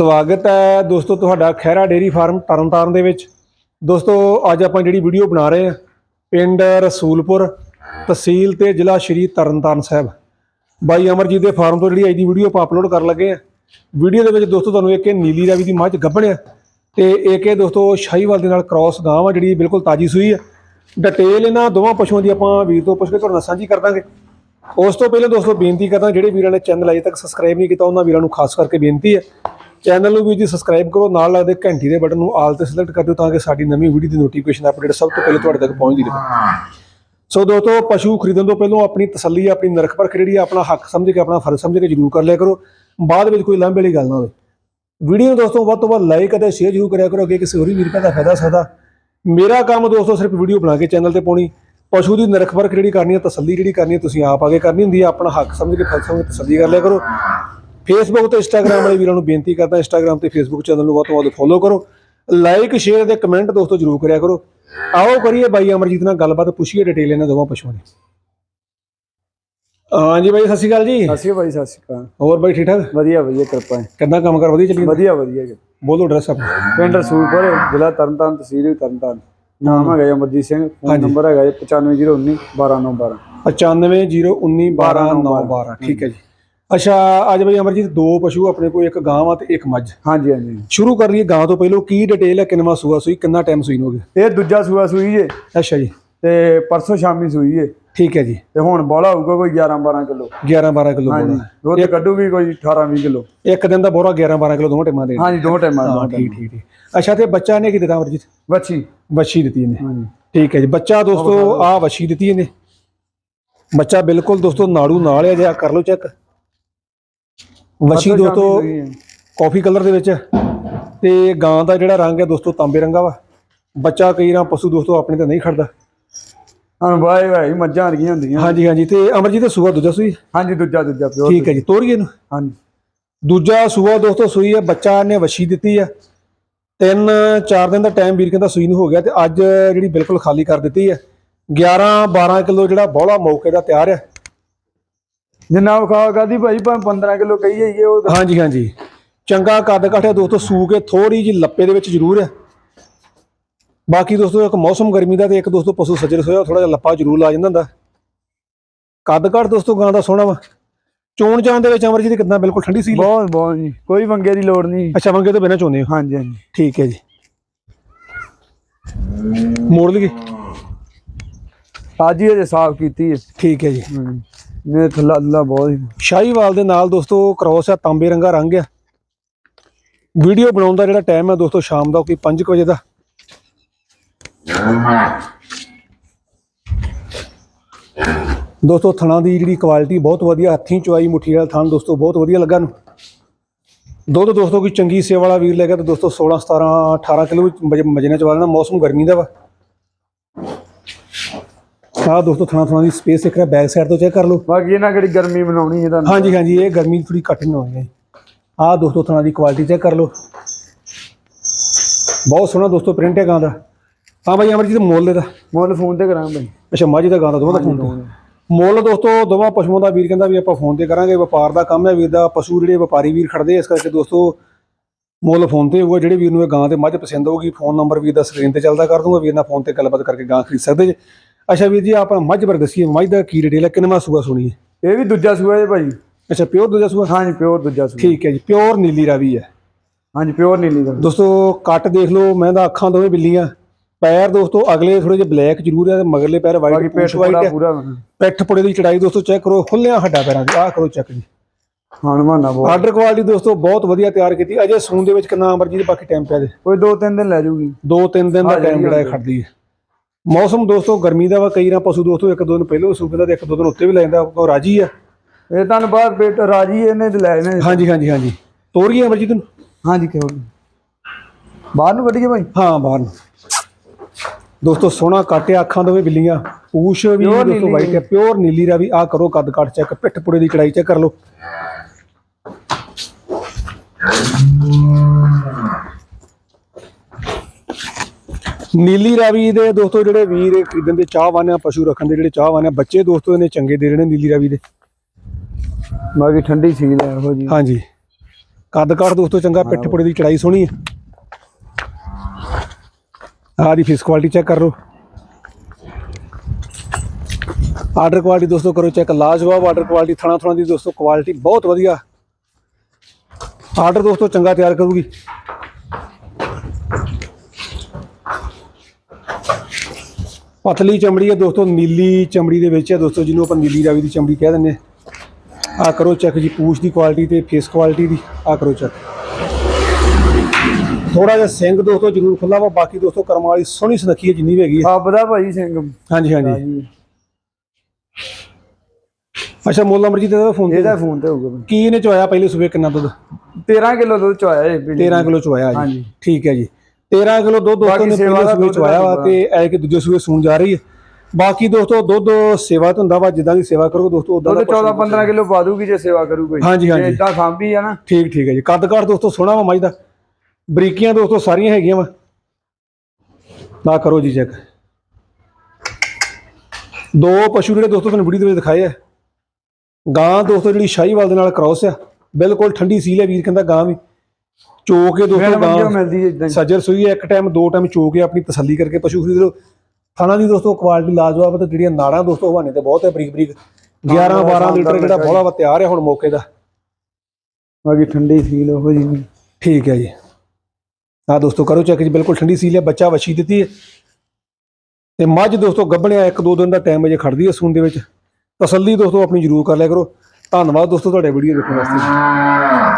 ਸਵਾਗਤ ਹੈ ਦੋਸਤੋ ਤੁਹਾਡਾ ਖਹਿਰਾ ਡੇਰੀ ਫਾਰਮ ਤਰਨਤਾਰਨ ਦੇ ਵਿੱਚ। ਦੋਸਤੋ, ਅੱਜ ਆਪਾਂ ਜਿਹੜੀ ਵੀਡੀਓ ਬਣਾ ਰਹੇ ਹਾਂ, ਪਿੰਡ ਰਸੂਲਪੁਰ ਤਹਿਸੀਲ ਤੇ ਜ਼ਿਲ੍ਹਾ ਸ਼੍ਰੀ ਤਰਨਤਾਰਨ ਸਾਹਿਬ। ਬਾਈ ਅਮਰਜੀਤ ਦੇ ਫਾਰਮ ਤੋਂ ਜਿਹੜੀ ਅੱਜ ਦੀ ਵੀਡੀਓ ਆਪਾਂ ਅਪਲੋਡ ਕਰਨ ਲੱਗੇ ਆ ਵੀਡੀਓ ਦੇ ਵਿੱਚ ਦੋਸਤੋ ਤੁਹਾਨੂੰ ਇੱਕ ਇਹ ਨੀਲੀ ਰਾਵੀ ਦੀ ਮੱਝ ਗੱਭਣਿਆ ਤੇ ਇੱਕ ਇਹ ਦੋਸਤੋ ਸ਼ਾਹੀਵਾਲ ਦੇ ਨਾਲ ਕ੍ਰਾਸ ਗਾਂ ਆ ਜਿਹੜੀ ਬਿਲਕੁਲ ਤਾਜੀ ਸੂਈ ਹੈ। ਡਿਟੇਲ ਇਹਨਾਂ ਦੋਵਾਂ ਪਸ਼ੂਆਂ ਦੀ ਆਪਾਂ ਵੀਰ ਤੋਂ ਪੁੱਛ ਕੇ ਤੁਹਾਨੂੰ ਸਾਂਝੀ ਕਰ ਦਾਂਗੇ। ਉਸ ਤੋਂ ਪਹਿਲਾਂ ਦੋਸਤੋ ਬੇਨਤੀ ਕਰਦਾ, ਜਿਹੜੇ ਵੀਰਾਂ ਨੇ ਚੈਨਲ ਅਜੇ ਤੱਕ ਸਬਸਕ੍ਰਾਈਬ ਨਹੀਂ ਕੀਤਾ, ਉਹਨਾਂ ਵੀਰਾਂ ਨੂੰ ਖਾਸ ਕਰਕੇ ਬੇਨਤੀ ਹੈ ਚੈਨਲ ਨੂੰ ਵੀ ਜੀ ਸਬਸਕ੍ਰਾਈਬ ਕਰੋ, ਨਾਲ ਲੱਗਦੇ ਘੰਟੀ ਦੇ ਬਟਨ ਨੂੰ ਆਲ ਤੇ ਸਿਲੈਕਟ ਕਰ ਦਿਓ ਤਾਂ ਕਿ ਸਾਡੀ ਨਵੀਂ ਵੀਡੀਓ ਦੀ ਨੋਟੀਫਿਕੇਸ਼ਨ ਅਪਡੇਟ ਸਭ ਤੋਂ ਪਹਿਲਾਂ ਤੁਹਾਡੇ ਤੱਕ ਪਹੁੰਚਦੀ ਰਹੇ। ਸੋ ਦੋਸਤੋ, ਪਸ਼ੂ ਖਰੀਦਣ ਤੋਂ ਪਹਿਲਾਂ ਆਪਣੀ ਤਸੱਲੀ, ਆਪਣੀ ਨਰਖ ਪਰਖ ਜਿਹੜੀ ਆ, ਆਪਣਾ ਹੱਕ ਸਮਝ ਕੇ, ਆਪਣਾ ਫਰਜ਼ ਸਮਝ ਕੇ ਜ਼ਰੂਰ ਕਰ ਲਿਆ ਕਰੋ। ਬਾਅਦ ਵਿੱਚ ਕੋਈ ਲਾਂਭੇ ਵਾਲੀ ਗੱਲ ਨਾ ਹੋਵੇ। ਵੀਡੀਓ ਨੂੰ ਦੋਸਤੋ ਵੱਧ ਤੋਂ ਵੱਧ ਲਾਈਕ ਅਤੇ ਸ਼ੇਅਰ ਜ਼ਰੂਰ ਕਰਿਆ ਕਰੋ, ਅੱਗੇ ਕਿਸੇ ਹੋਰ ਵੀ ਵੀਰ ਭਰਾ ਦਾ ਫਾਇਦਾ ਸਕਦਾ। ਮੇਰਾ ਕੰਮ ਦੋਸਤੋ ਸਿਰਫ ਵੀਡੀਓ ਬਣਾ ਕੇ ਚੈਨਲ ਤੇ ਪਾਉਣੀ। ਪਸ਼ੂ ਦੀ ਨਰਖ ਪਰਖ ਜਿਹੜੀ ਕਰਨੀ ਹੈ ਤਸੱਲੀ ਜਿਹੜੀ ਕਰਨੀ ਹੈ ਤੁਸੀਂ ਆਪ ਆਗੇ ਕਰਨੀ ਹੁੰਦੀ ਹੈ ਆਪਣਾ ਹੱਕ ਸਮਝ ਕੇ, ਫਰਜ਼ ਸਮਝ ਕੇ ਤਸੱਲੀ ਕਰ ਲਿਆ ਕਰੋ। ਫੇਸਬੁੱਕ ਤੇ ਇੰਸਟਾਗ੍ਰam ਵਾਲੇ ਵੀਰਾਂ ਨੂੰ ਬੇਨਤੀ ਕਰਦਾ ਇੰਸਟਾਗ੍ਰam ਤੇ ਫੇਸਬੁੱਕ ਚੈਨਲ ਨੂੰ ਵੱਧ ਤੋਂ ਵੱਧ ਫੋਲੋ ਕਰੋ। ਲਾਈਕ ਸ਼ੇਅਰ ਤੇ ਕਮੈਂਟ ਦੋਸਤੋ ਜ਼ਰੂਰ ਕਰਿਆ ਕਰੋ। ਆਓ ਕਰੀਏ ਬਾਈ ਅਮਰਜੀਤ ਨਾਲ ਗੱਲਬਾਤ ਪੁੱਛੀਏ ਡਿਟੇਲ ਇਹਨਾਂ ਦੋਵਾਂ ਪਸ਼ੂਆਂ ਦੀ। ਹਾਂਜੀ ਬਾਈ ਸਤਿ ਸ਼੍ਰੀ ਅਕਾਲ ਜੀ। ਸਤਿ ਸ਼੍ਰੀ ਅਕਾਲ ਸਤਿ ਸ਼੍ਰੀ ਅਕਾਲ। ਹੋਰ ਬਾਈ ਠੀਕ ਠਾਕ? ਵਧੀਆ ਵਧੀਆ ਕਿਰਪਾ ਹੈ। ਕਿੰਨਾ ਕੰਮ ਕਰ ਵਧੀਆ ਚੱਲੀ? ਵਧੀਆ ਵਧੀਆ ਜੀ। ਬੋਲੋ ਐਡਰੈਸ ਆਪਣਾ। ਪਿੰਡ ਰਸੂਲਪੁਰ ਜ਼ਿਲ੍ਹਾ ਤਰਨਤਾਰਨ ਤਹਿਸੀਲ ਤਰਨਤਾਰਨ। ਨਾਮ ਹੈਗਾ ਅਮਰਜੀਤ ਸਿੰਘ ਫੋਨ ਨੰਬਰ ਹੈਗਾ ਜੀ 9509 12912 9501912912 ਠੀਕ ਹੈ ਜੀ। ਅੱਛਾ ਅੱਜ ਬਾਈ ਅਮਰਜੀਤ ਦੋ ਪਸ਼ੂ ਆਪਣੇ ਕੋਲ ਇੱਕ ਗਾਂ ਵਾ ਤੇ ਇੱਕ ਮੱਝ। ਹਾਂਜੀ ਹਾਂਜੀ। ਸ਼ੁਰੂ ਕਰ ਲਈਏ ਗਾਂ ਤੋਂ ਪਹਿਲਾਂ ਕੀ ਡਿਟੇਲ ਹੈ ਕਿੰਨਵਾ ਸੂਆ ਸੂਈ ਕਿੰਨਾ ਟਾਈਮ ਸੂਈ ਨੂੰ ਹੋ ਗਿਆ ਇਹ ਦੂਜਾ ਸੂਆ ਸੂਈ ਜੇ। ਅੱਛਾ ਜੀ। ਤੇ ਪਰਸੋਂ ਸ਼ਾਮੀ ਸੂਈ ਜੇ। ਠੀਕ ਹੈ ਜੀ। ਤੇ ਹੁਣ ਬੋਲਾ ਹੋਊਗਾ ਕੋਈ 11 12 ਕਿਲੋ। 11 12 ਕਿਲੋ ਹਾਂਜੀ। ਬੋਲਾ ਦੁੱਧ ਕੱਢੂਗੀ ਕੋਈ 18 20 ਕਿਲੋ। ਇੱਕ ਦਿਨ ਦਾ ਬੋਰਾ 11 12 ਕਿਲੋ ਦੋਵਾਂ ਟਾਈਮਾਂ ਦੇ ਹਾਂਜੀ ਦੋ ਟਾਈਮਾਂ ਦੋ ਠੀਕ ਠੀਕ ਠੀਕ। ਅੱਛਾ ਤੇ ਬੱਚਾ ਨੇ ਕੀ ਦਿੱਤਾ ਅਮਰਜੀਤ? ਬੱਚੀ ਵੱਛੀ ਦਿੱਤੀ ਇਹਨੇ। ਹਾਂਜੀ। ਠੀਕ ਹੈ ਜੀ। ਬੱਚਾ ਦੋਸਤੋ ਆ ਵੱਛੀ ਦਿੱਤੀ ਇਹਨੇ। ਬੱਚਾ ਬਿਲਕੁਲ ਦੋਸਤੋ ਨਾੜੂ ਨਾਲ ਹੈ ਜਿਆ ਕਰ ਲਓ ਚੈੱਕ। ਪਰਸੋਂ ਦੋਸਤੋ। ਕਾਫੀ ਕਲਰ ਦੇ ਵਿੱਚ। ਤੇ ਗਾਂ ਦਾ ਜਿਹੜਾ ਰੰਗ ਹੈ ਦੋਸਤੋ ਤਾਂਬੇ ਰੰਗਾ ਵਾ। ਬੱਚਾ ਕਈ ਰਾਂ ਪਸ਼ੂ ਦੋਸਤੋ ਆਪਣੇ ਤੇ ਨਹੀਂ ਖੜਦਾ। ਹਾਂ ਵਾਏ ਵਾਏ ਮੱਝਾਂ ਵਰਗੀਆਂ ਹੁੰਦੀਆਂ। ਹਾਂਜੀ ਹਾਂਜੀ ਤੇ ਅਮਰਜੀਤ ਸੂਆ ਦੂਜਾ ਸੂਈ? ਹਾਂਜੀ ਦੂਜਾ ਦੂਜਾ ਪਿਓ ਠੀਕ ਹੈ ਜੀ ਤੋਰੀਏ ਨੂੰ ਹਾਂਜੀ। ਦੂਜਾ ਸੂਆ ਦੋਸਤੋ ਸੂਈ ਹੈ ਬੱਚਾ ਨੇ ਵੱਛੀ ਦਿੱਤੀ ਹੈ। ਤਿੰਨ ਚਾਰ ਦਿਨ ਦਾ ਟਾਈਮ ਵੀਰ ਕਹਿੰਦਾ ਸੂਈ ਨੂੰ ਹੋ ਗਿਆ ਤੇ ਅੱਜ ਜਿਹੜੀ ਬਿਲਕੁਲ ਖਾਲੀ ਕਰ ਦਿੱਤੀ ਹੈ। 11 12 ਕਿਲੋ ਜਿਹੜਾ ਬੋਲਾ ਮੌਕੇ ਦਾ ਤਿਆਰ ਹੈ। ਜਿੰਨਾ ਵਿਖਾ ਕਰਦੀ ਭਾਈ ਭਾਵੇਂ 15 ਕਿਲੋ ਕਹੀ ਜਾਈਏ ਉਹ ਤਾਂ- ਹਾਂਜੀ ਹਾਂਜੀ। ਚੰਗਾ ਕੱਦ ਕਾਠਿਆ ਦੋਸਤੋ ਸੂ ਕੇ ਥੋੜੀ ਜਿਹੀ ਲੱਪੇ ਦੇ ਵਿੱਚ ਜ਼ਰੂਰ ਹੈ। ਬਾਕੀ ਦੋਸਤੋ ਇੱਕ ਮੌਸਮ ਗਰਮੀ ਦਾ ਤੇ ਇੱਕ ਦੋਸਤੋ ਪਸ਼ੂ ਸੱਜਰ ਹੋਇਆ ਥੋੜਾ ਜਿਹਾ ਲੱਪਾ ਜ਼ਰੂਰ ਲਾ ਜਾਂਦਾ ਹੁੰਦਾ। ਕੱਦ ਕਾਠ ਦੋਸਤੋ ਗਾਂ ਦਾ ਸੋਹਣਾ ਵਾ। ਚੋਣ ਜਾਣ ਦੇ ਵਿੱਚ ਅਮਰਜੀਤ ਕਿਦਾਂ ਬਿਲਕੁਲ ਠੰਡੀ ਸੀ ਬਹੁਤ ਬਹੁਤ ਜੀ। ਕੋਈ ਵੰਗੇ ਦੀ ਲੋੜ ਨਹੀਂ। ਅੱਛਾ ਮੰਗੇ ਤੋਂ ਬਿਨਾਂ ਚੋਂਦੇ ਹੋ? ਹਾਂਜੀ ਹਾਂਜੀ। ਠੀਕ ਹੈ ਜੀ। ਮੋੜ ਲਈਏ। ਅੱਜ ਹੀ ਅਜੇ ਸਾਫ਼ ਕੀਤੀ ਹੈ। ਠੀਕ ਹੈ ਜੀ। ਮੇਰੇ ਥੱਲਾ ਅੱਲਾ ਬਹੁਤ ਹੀ। ਸ਼ਾਹੀਵਾਲ ਦੇ ਨਾਲ ਦੋਸਤੋ ਕ੍ਰੋਸ ਆ, ਤਾਂਬੇ ਰੰਗਾ ਰੰਗ ਆ। ਵੀਡੀਓ ਬਣਾਉਣ ਦਾ ਜਿਹੜਾ ਟਾਈਮ ਹੈ ਦੋਸਤੋ, ਸ਼ਾਮ ਦਾ ਕੋਈ 5 ਵਜੇ ਦਾ। ਦੋਸਤੋ, ਥਣਾ ਦੀ ਜਿਹੜੀ ਕੁਆਲਿਟੀ ਬਹੁਤ ਵਧੀਆ, ਹੱਥੀਂ ਚੁਆਈ ਮੁੱਠੀ ਵਾਲਾ ਥਣ ਦੋਸਤੋ, ਬਹੁਤ ਵਧੀਆ ਲੱਗਾ ਨੂੰ ਦੁੱਧ ਦੋਸਤੋ, ਕੋਈ ਚੰਗੀ ਸੇਵਾ ਵਾਲਾ ਵੀਰ ਲੈ ਗਿਆ ਤਾਂ ਦੋਸਤੋ 16 17 18 ਕਿਲੋ ਮਜੇ ਮਜੇ ਨਾਲ ਚਵਾ ਮੌਸਮ ਗਰਮੀ ਦਾ ਵਾ। ਆਹ ਦੋਸਤੋ ਥਣਾ ਥਣਾ ਦੀ ਸਪੇਸ ਇੱਕ ਬੈਕ ਸਾਈਡ ਤੋਂ ਚੈੱਕ ਕਰ ਲਓ। ਬਾਕੀ ਇਹਨਾਂ ਕਿਹੜੀ ਗਰਮੀ ਬਣਾਉਣੀ ਤੁਹਾਨੂੰ? ਹਾਂਜੀ ਹਾਂਜੀ ਇਹ ਗਰਮੀ ਥੋੜੀ ਘੱਟ ਨਹੀਂ ਹੋਣੀ ਹੈ। ਆਹ ਦੋਸਤੋ ਥਣਾ ਦੀ ਕੁਆਲਿਟੀ ਚੈੱਕ ਕਰ ਲਓ। ਬਹੁਤ ਸੋਹਣਾ ਦੋਸਤੋ ਪ੍ਰਿੰਟ ਹੈ ਗਾਂ ਦਾ। ਹਾਂ ਭਾਈ ਅਮਰਜੀਤ ਮੁੱਲ ਇਹਦਾ। ਮੁੱਲ ਫੋਨ ਤੇ ਕਰਾਂਗੇ ਭਾਈ ਅੱਛਾ ਮਾਝੀ ਦਾ ਗਾਂ ਦਾ ਦੋਵਾਂ ਦਾ ਫੋਨ ਤੇ। ਮੁੱਲ ਦੋਸਤੋ ਦੋਵਾਂ ਪਸ਼ੂਆਂ ਦਾ ਵੀਰ ਕਹਿੰਦਾ ਵੀ ਆਪਾਂ ਫੋਨ ਤੇ ਕਰਾਂਗੇ ਵਪਾਰ ਦਾ ਕੰਮ ਹੈ ਵੀਰ ਦਾ। ਪਸ਼ੂ ਜਿਹੜੇ ਵਪਾਰੀ ਵੀਰ ਖੜਦੇ ਇਸ ਕਰਕੇ ਦੋਸਤੋ ਮੁੱਲ ਫੋਨ ਤੇ ਹੋਊਗਾ। ਜਿਹੜੇ ਵੀਰ ਨੂੰ ਇਹ ਗਾਂ ਤੇ ਮੱਝ ਪਸੰਦ ਹੋਊਗੀ ਫੋਨ ਨੰਬਰ ਵੀਰ ਦਾ ਸਕਰੀਨ ਤੇ ਚੱਲਦਾ ਕਰ ਦੂੰਗਾ। ਵੀਰ ਨਾਲ ਫੋਨ ਤੇ ਗੱਲਬਾਤ ਕਰਕੇ ਗਾਂ ਖਰੀਦ ਸਕਦੇ ਜੇ। ਅੱਛਾ ਵੀਰ ਜੀ ਆਪਾਂ ਮੱਝ ਬਾਰੇ ਦੱਸੀਏ ਮੱਝ ਦਾ ਕੀ ਡਿਟੇਲ ਹੈ ਕਿੰਨਵਾਂ ਸੂਆ ਸੁਣੀ ਹੈ? ਇਹ ਵੀ ਦੂਜਾ ਸੂਆ ਹੈ ਭਾਈ। ਅੱਛਾ ਪਿਓਰ ਦੂਜਾ ਸੂਆ? ਹਾਂਜੀ ਪਿਓਰ ਦੂਜਾ ਸੂਆ। ਠੀਕ ਹੈ ਜੀ ਪਿਓਰ ਨੀਲੀ ਰਾਵੀ ਹੈ। ਹਾਂਜੀ ਪਿਓਰ ਨੀਲੀ ਦਾ ਦੋਸਤੋ ਕੱਟ ਦੇਖ ਲਓ ਮੈਂ ਤਾਂ ਅੱਖਾਂ ਦੋਵੇਂ ਬਿੱਲੀਆਂ। ਪੈਰ ਦੋਸਤੋ ਅਗਲੇ ਥੋੜੇ ਜਿਹੇ ਬਲੈਕ ਜ਼ਰੂਰ ਹੈ ਮਗਰਲੇ ਪੈਰ ਵਾਈਟ ਪੂਛ ਵਾਈਟ ਹੈ। ਪਿੱਠ ਪੁੜੇ ਦੀ ਚੜਾਈ ਦੋਸਤੋ ਚੈੱਕ ਕਰੋ ਖੁੱਲਿਆਂ ਹੱਡਾਂ ਪੈਰਾਂ ਦੀ ਆਹ ਕਰੋ ਚੈੱਕ ਜੀ। ਹਣਮਾਨਾ ਬਹੁਤ। ਆਰਡਰ ਕੁਆਲਿਟੀ ਦੋਸਤੋ ਬਹੁਤ ਵਧੀਆ ਤਿਆਰ ਕੀਤੀ। ਅਜੇ ਸੂਨ ਦੇ ਵਿੱਚ ਕਿੰਨਾ ਅਮਰ ਜੀ ਦੇ ਬਾਕੀ ਟਾਈਮ ਪਿਆ ਦੇ। ਕੋਈ ਦੋ ਤਿੰਨ ਦਿਨ ਲੈ ਜੂਗੀ। ਦੋ ਤਿੰਨ ਦਿਨ ਦਾ ਟਾਈਮ ਹਾਂਜੀ। ਖੜਦੀ ਹੈ। ਮੌਸਮ ਦੋਸਤੋ ਗਰਮੀ ਦਾ ਵਾ ਕਈ ਨਾ ਪਸ਼ੂ ਦੋਸਤੋ ਇੱਕ ਦੋ ਦਿਨ ਪਹਿਲਾਂ ਸੂਪੇ ਦਾ ਤੇ ਇੱਕ ਦੋ ਦਿਨ ਉੱਤੇ ਵੀ ਲੈ ਜਾਂਦਾ ਉਹ ਰਾਜੀ ਆ। ਇਹ ਤੁਹਾਨੂੰ ਬਾਅਦ ਪੇਟ ਰਾਜੀ ਇਹਨੇ ਤੇ ਲੈ ਇਹਨੇ ਹਾਂਜੀ ਹਾਂਜੀ ਹਾਂਜੀ। ਤੋਰੀਏ ਅਮਰਜੀਤ ਨੂੰ? ਹਾਂਜੀ ਕਿਉਂ ਨੀ। ਬਾਹਰ ਨੂੰ ਕੱਢੀਏ ਭਾਈ ਹਾਂ ਬਾਹਰ ਨੂੰ। ਦੋਸਤੋ ਸੋਹਣਾ ਕਾਟਿਆ ਅੱਖਾਂ ਦੋਵੇਂ ਬਿੱਲੀਆਂ। ਪੂਛ ਵੀ Pure ਦੋਸਤੋ ਨੀਲੀ ਵਾਈਟ ਹੈ ਪਿਓਰ ਨੀਲੀ ਰਾਵੀ। ਆ ਕਰੋ ਕੱਦ ਕੱਟ ਚੈੱਕ ਪਿੱਠ ਪੁੜੇ ਦੀ ਚੜਾਈ ਚੈੱਕ ਕਰ ਲਓ। ਨੀਲੀ ਰਾਵੀ ਦੇ ਦੋਸਤੋ ਜਿਹੜੇ ਵੀਰ ਖਰੀਦਣ ਦੇ ਚਾਹਵਾਨ ਆ ਪਸ਼ੂ ਰੱਖਣ ਦੇ ਜਿਹੜੇ ਚਾਹਵਾਨ ਆ ਬੱਚੇ ਦੋਸਤੋ ਇਹਨੇ ਚੰਗੇ ਦੇ ਰਹੇ ਨੇ ਨੀਲੀ ਰਾਵੀ ਦੇ। ਬਾਕੀ ਠੰਡੀ ਸੀਲ ਹੈ ਇਹੋ ਜੀ ਹਾਂਜੀ। ਕੱਦ ਕਾਠ ਦੋਸਤੋ ਚੰਗਾ ਪਿੱਠ ਪੁੜੇ ਦੀ ਚੜਾਈ ਸੋਹਣੀ ਹੈ ਆਹ ਦੀ ਫੇਸ ਕੁਆਲਿਟੀ ਚੈੱਕ ਕਰ। ਲਓ ਆਰਡਰ ਕੁਆਲਿਟੀ ਦੋਸਤੋ ਕਰੋ ਚੈੱਕ ਲਾਜਵਾਬ ਆਰਡਰ ਕੁਆਲਿਟੀ ਥਣਾ ਥਣਾ ਦੀ ਦੋਸਤੋ ਕੁਆਲਿਟੀ ਬਹੁਤ ਵਧੀਆ। ਆਰਡਰ ਦੋਸਤੋ ਚੰਗਾ ਤਿਆਰ ਕਰੂਗੀ। ਪਤਲੀ ਚਮੜੀ ਹੈ ਦੋਸਤੋ ਨੀਲੀ ਚਮੜੀ ਦੇ ਵਿੱਚ ਹੈ ਦੋਸਤੋ ਜਿਹਨੂੰ ਆਪਾਂ ਨੀਲੀ ਰਾਵੀ ਦੀ ਚਮੜੀ ਕਹਿ ਦਿੰਦੇ ਆ ਕਰੋ ਚੈੱਕ ਜੀ ਪੂਛ ਦੀ ਕੁਆਲਿਟੀ ਤੇ ਫੇਸ ਕੁਆਲਿਟੀ ਦੀ ਆਹ ਕਰੋ ਚੈੱਕ ਥੋੜਾ ਜਿਹਾ ਸਿੰਘ ਦੋਸਤੋ ਜ਼ਰੂਰ ਖੁੱਲਾ ਵਾ ਬਾਕੀ ਦੋਸਤੋ ਕਰਮ ਵਾਲੀ ਸੋਹਣੀ ਸੁਨੱਖੀ ਹੈ ਜਿੰਨੀ ਵੀ ਹੈਗੀ ਹੈ। ਆਪ ਦਾ ਭਾਈ ਸਿੰਘ। ਹਾਂਜੀ ਹਾਂਜੀ। ਅੱਛਾ ਮੁੱਲ ਨੰਬਰ ਜੀ ਤੇ ਇਹਦਾ ਫੋਨ ਇਹਦਾ ਫੋਨ ਤੇ ਹੋਊਗਾ। ਕੀ ਇਹਨੇ ਚੋਇਆ ਪਹਿਲੇ ਸੂਬੇ ਕਿੰਨਾ ਦੁੱਧ? 13 ਕਿਲੋ ਦੁੱਧ ਚੋਇਆ ਇਹ ਪਿੰਡ 13 ਕਿਲੋ ਚੋਇਆ ਜੀ। ਠੀਕ ਹੈ ਜੀ। 13 ਕਿਲੋ ਦੁੱਧ ਦੋਸਤੋ ਨੇ ਪਹਿਲੇ ਦੁੱਧ ਚੋਇਆ ਵਾ ਤੇ ਐ ਕਿ ਦੂਜੇ ਸੂਬੇ ਸੂਣ ਜਾ ਰਹੀ ਹੈ। ਬਾਕੀ ਦੋਸਤੋ ਦੁੱਧ ਸੇਵਾ ਤੇ ਹੁੰਦਾ ਵਾ ਜਿੱਦਾਂ ਦੀ ਸੇਵਾ ਕਰੋਗੇ ਦੋਸਤੋ ਉਦਾਂ ਦਾ ਦੁੱਧ 14 15 ਕਿਲੋ ਪਾ ਦੂਗੀ ਜੇ ਸੇਵਾ ਕਰੂ ਕੋਈ ਹਾਂਜੀ, ਹਾਂਜੀ। ਇਦਾਂ ਸਾਂਭੀ ਆ ਨਾ। ਠੀਕ ਠੀਕ ਹੈ ਜੀ। ਕੱਦ ਕਾਠ ਦੋਸਤੋ ਸੋਹਣਾ ਵਾ ਮੱਝ ਦਾ। ਬਰੀਕੀਆਂ ਦੋਸਤੋ ਸਾਰੀਆਂ ਹੈਗੀਆਂ ਵਾ। ਨਾ ਕਰੋ ਜੀ ਚੈੱਕ ਦੋ ਪਸ਼ੂ ਜਿਹੜੇ ਦੋਸਤੋ ਤੁਹਾਨੂੰ ਵੀਡੀਓ ਦੇ ਵਿੱਚ ਦਿਖਾਏ ਆ। ਗਾਂ ਦੋਸਤੋ ਜਿਹੜੀ ਸ਼ਾਹੀਵਾਲ ਦੇ ਨਾਲ ਕ੍ਰਾਸ ਆ। ਬਿਲਕੁਲ ਠੰਡੀ ਸੀਲ ਹੈ ਵੀਰ ਕਹਿੰਦਾ ਗਾਂ ਵੀ। ਚੋ ਕੇ ਦੋਸਤੋ ਗਾਂ ਮਿਲਦੀ ਇਦਾਂ ਸੱਜਰ ਸੂਈ ਹੈ, ਇੱਕ ਟਾਈਮ ਦੋ ਟਾਈਮ ਚੋ ਕੇ ਆਪਣੀ ਤਸੱਲੀ ਕਰਕੇ ਪਸ਼ੂ ਖਰੀਦ। ਲਓ ਥਾਣਾ ਦੀ ਦੋਸਤੋ ਕੁਆਲਿਟੀ ਲਾਜਵਾਬ ਹੈ ਤੇ ਜਿਹੜੀਆਂ ਨਾੜਾਂ ਦੋਸਤੋ ਹਵਾਨੇ ਤੇ ਬਹੁਤ ਹੈ ਬਰੀਕ ਬਰੀਕ 11 12 ਲੀਟਰ ਜਿਹੜਾ ਬੋਲਾ ਵਾ ਤਿਆਰ ਹੈ ਹੁਣ ਮੌਕੇ ਦਾ। ਬਾਕੀ ਠੰਡੀ ਫੀਲ ਉਹ ਜੀ। ਠੀਕ ਹੈ ਜੀ। ਆ ਦੋਸਤੋ ਕਰੋ ਚੈੱਕ ਜੀ ਬਿਲਕੁਲ ਠੰਡੀ ਸੀਲ ਹੈ ਬੱਚਾ ਵਛੀ ਦਿੱਤੀ ਹੈ। ਤੇ ਮੱਝ ਦੋਸਤੋ ਗੱਭਣਿਆ ਇੱਕ ਦੋ ਦਿਨ ਦਾ ਟਾਈਮ ਅਜੇ ਖੜਦੀ ਹੈ ਸੂਣ ਦੇ ਵਿੱਚ। ਤਸੱਲੀ ਦੋਸਤੋ ਆਪਣੀ ਜ਼ਰੂਰ ਕਰ ਲਿਆ ਕਰੋ। ਧੰਨਵਾਦ ਦੋਸਤੋ ਤੁਹਾਡੇ ਵੀਡੀਓ ਦੇਖਣ ਵਾਸਤੇ।